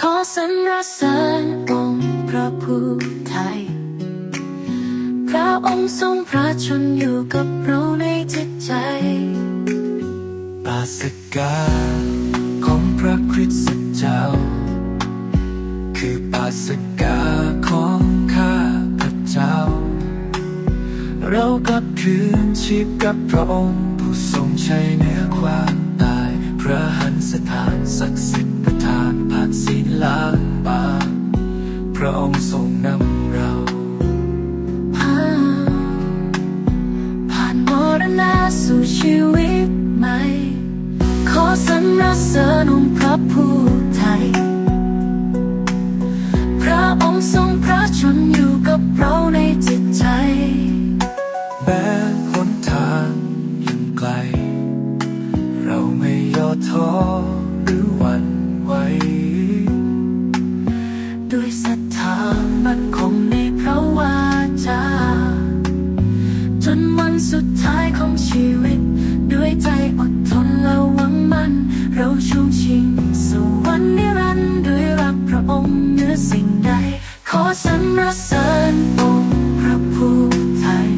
ขอสรรเสริญองค์พระผู้ไทย พระองค์ทรงพระชนอยู่กับเราในจิตใจปาสกาของพระคริสต์เจ้า คือปาสกาของข้าพระเจ้า เรากลับคืนชีพกับพระองค์ผู้ทรงชัยเหนือความตาย พระหันสถานศักดิ์สิทธิ์ประทานผ่าน ศีลล้างบาปพระองค์ทรงนำเราผ่านผ่านมรณะสู่ชีวิตใหม่ ขอสรรเสริญองค์พระผู้ไทย พระองค์ทรงพระชนอยู่กับเราในจิตใจแม้หนทางยังไกล เราไม่ย่อท้อหรือหวันไหว ด้วยศรัทธามั่นคงในพระวาจา จนวันสุดท้ายของชีวิต ด้วยใจอดทนและหวังมั่น เราช่วงชิงสวรรค์นิรันดร์ด้วยรักพระองค์เหนือสิ่งใด ขอสรรเสริญองค์พระผู้ไทย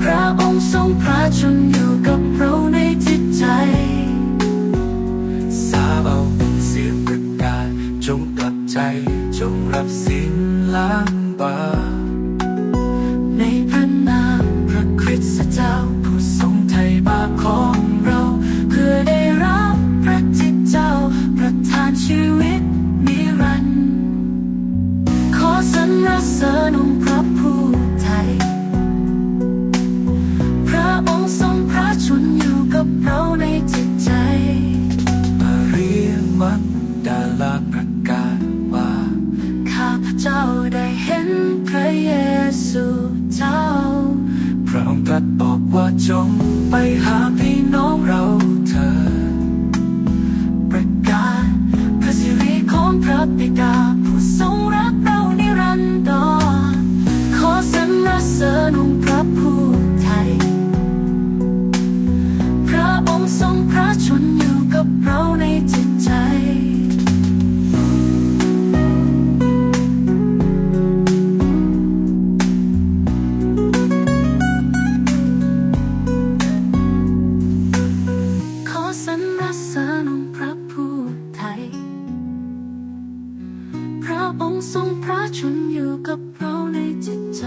พระองค์ทรงพระชนอยู่กับเราในจิตใจ สรรเสริญองค์พระผู้ไทย พระองค์ทรงพระชนอยู่กับเราในจิตใจ มาเรียมักดาลาประกาศว่า ข้าพเจ้าได้เห็นพระเยซูเจ้า พระองค์ตรัสบอกว่าจงไปหาพี่น้องเรา ชนอยู่กับเราในจิตใจ ขอสรรเสริญองค์พระผู้ไทย พระองค์ทรงพระชนอยู่กับเราในจิตใจ